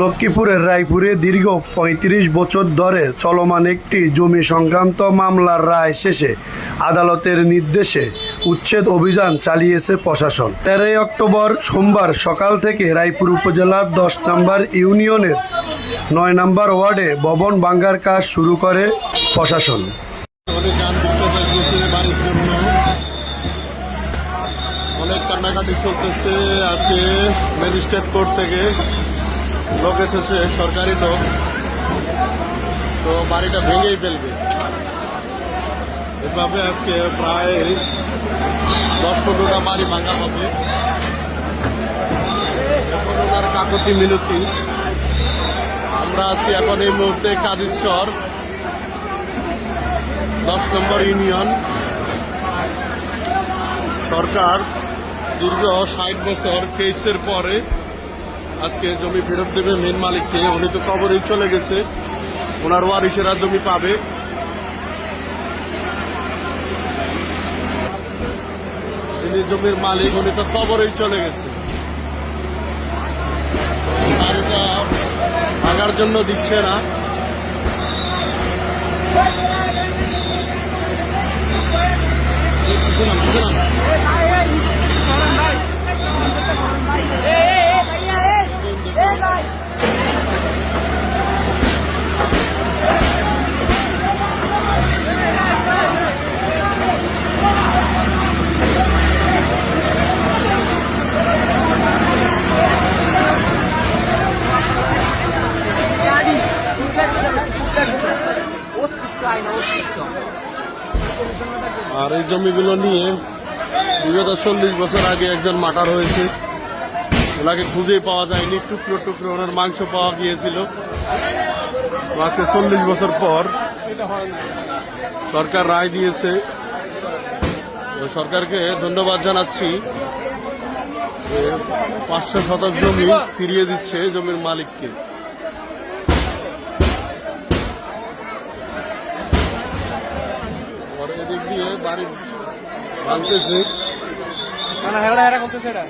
লক্ষ্মীপুরের রায়পুরে দীর্ঘ ৩৫ বছর ধরে চলমান একটি জমি সংক্রান্ত মামলার রায় শেষে আদালতের নির্দেশে উচ্ছেদ অভিযান চালিয়েছে প্রশাসন। তেরোই অক্টোবর সোমবার সকাল থেকে রায়পুর উপজেলার দশ নম্বর ইউনিয়নের নয় নম্বর ওয়ার্ডে ভবন ভাঙ্গার কাজ শুরু করে প্রশাসন। অনেক কান্নাকাটি চলতেছে। আজকে ম্যাজিস্ট্রেট কোর্ট থেকে লোক এসেছে, সরকারি লোক। তো বাড়িটা ভেঙেই ফেলবে। এভাবে আজকে প্রায় দশ পনেরোটা বাড়ি ভাঙা হবে। এখন কাকতি মিনতি। আমরা আছি এখন এই মুহূর্তে কাদিশ্বর দশ নম্বর ইউনিয়ন। সরকার দীর্ঘ ষাট বছর কেসের পরে আজকে জমি ফেরত দেবে মেন মালিককে। উনি তো কবরেই চলে গেছে। ওনার ওয়ারিসেরা জমি পাবে। যিনি জমির মালিক, উনি তো কবরেই চলে গেছে। ভাঙার জন্য দিচ্ছে না। বুঝলাম বুঝলাম আর এই জমিগুলো নিয়ে বিগত চল্লিশ বছর আগে একজন মাটার হয়েছে। ওনাকে খুঁজেই পাওয়া যায়নি। টুকরো টুকরো ওনার মাংস পাওয়া গিয়েছিল। আজকে চল্লিশ বছর পর সরকার রায় দিয়েছে। সরকারকে ধন্যবাদ জানাচ্ছি পাঁচশো শতক জমি ফিরিয়ে দিচ্ছে জমির মালিককে। আর এদিক দিয়ে বাড়ি ভাঙতেছে না হেরা হেরা করতেছে এটা